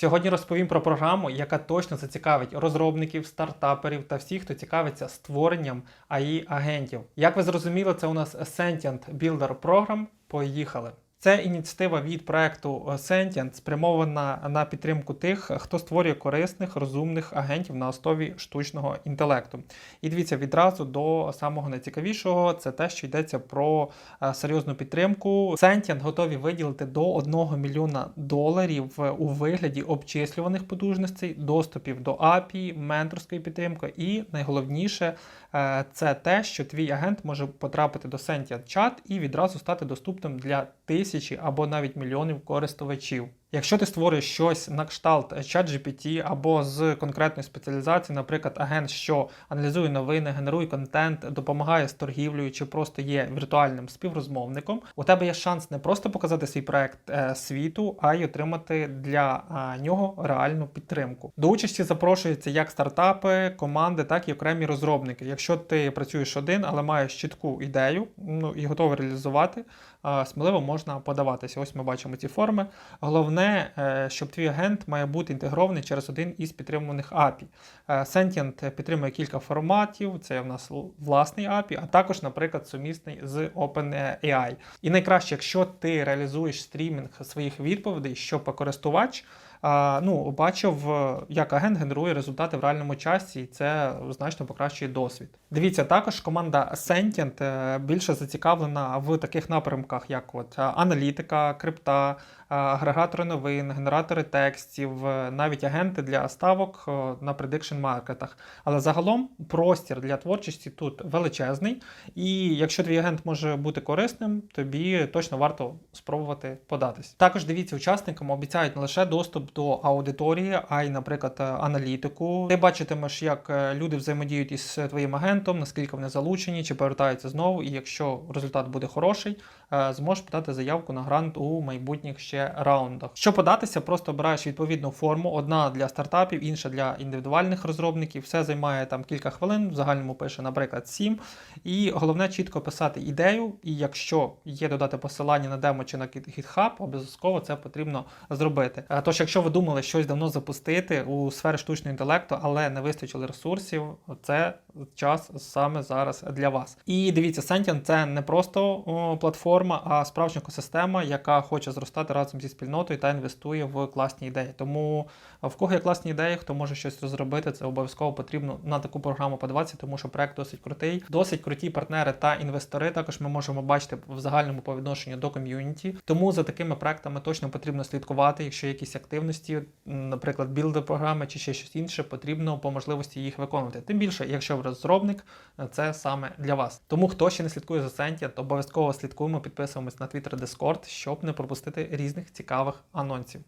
Сьогодні розповім про програму, яка точно зацікавить розробників, стартаперів та всіх, хто цікавиться створенням AI агентів. Як ви зрозуміли, це у нас Sentient Builder Program. Поїхали. Це ініціатива від проекту Sentient, спрямована на підтримку тих, хто створює корисних, розумних агентів на основі штучного інтелекту. І дивіться відразу до самого найцікавішого, це те, що йдеться про е, серйозну підтримку. Sentient готові виділити до 1 мільйона доларів у вигляді обчислюваних потужностей, доступів до API, менторської підтримки, і найголовніше е, це те, що твій агент може потрапити до Sentient чат і відразу стати доступним для тисячі або навіть мільйонів користувачів. Якщо ти створюєш щось на кшталт ChatGPT або з конкретної спеціалізації, наприклад, агент, що аналізує новини, генерує контент, допомагає з торгівлею чи просто є віртуальним співрозмовником, у тебе є шанс не просто показати свій проект е, світу, а й отримати для нього реальну підтримку. До участі запрошуються як стартапи, команди, так і окремі розробники. Якщо ти працюєш один, але маєш чітку ідею ну, і готовий реалізувати, сміливо можна подаватися. Ось ми бачимо ці форми. Головне Головне, е, щоб твій агент має бути інтегрований через один із підтримуваних API. Е, Sentient підтримує кілька форматів, це в нас власний API, а також, наприклад, сумісний з OpenAI. І найкраще, якщо ти реалізуєш стрімінг своїх відповідей, щоб користувач ну, бачив, як агент генерує результати в реальному часі, і це значно покращує досвід. Дивіться, також команда Sentient е, більше зацікавлена в таких напрямках, як от аналітика, крипта, агрегатори новин, генератори текстів, е, навіть агенти для ставок е, на prediction маркетах. Але загалом простір для творчості тут величезний, і якщо твій агент може бути корисним, тобі точно варто спробувати податись. Також дивіться, учасникам обіцяють не лише доступ до аудиторії, а й, наприклад, аналітику. Ти бачитимеш, як люди взаємодіють із твоїм агентом, наскільки вони залучені, чи повертаються знову. І якщо результат буде хороший, зможеш подати заявку на грант у майбутніх ще раундах. Щоб податися, просто обираєш відповідну форму: одна для стартапів, інша для індивідуальних розробників. Все займає там кілька хвилин, в загальному пише, наприклад, 7. І головне чітко писати ідею. І якщо є додати посилання на демо чи на GitHub, обов'язково це потрібно зробити. Тож, якщо ви думали щось давно запустити у сфері штучного інтелекту, але не вистачило ресурсів, це час саме зараз для вас. І дивіться, Sentient – це не просто платформа, а справжня екосистема, яка хоче зростати разом зі спільнотою та інвестує в класні ідеї. Тому в кого є класні ідеї, хто може щось розробити, це обов'язково потрібно на таку програму подаватися, тому що проект досить крутий, досить круті партнери та інвестори. Також ми можемо бачити в загальному по відношенню до ком'юніті. Тому за такими проектами точно потрібно слідкувати, якщо якісь активності, наприклад, білди програми чи ще щось інше, потрібно по можливості їх виконувати. Тим більше, якщо ви розробник, це саме для вас. Тому хто ще не слідкує за Sentient, обов'язково слідкуємо, підписуємось на Twitter Discord, щоб не пропустити різних цікавих анонсів.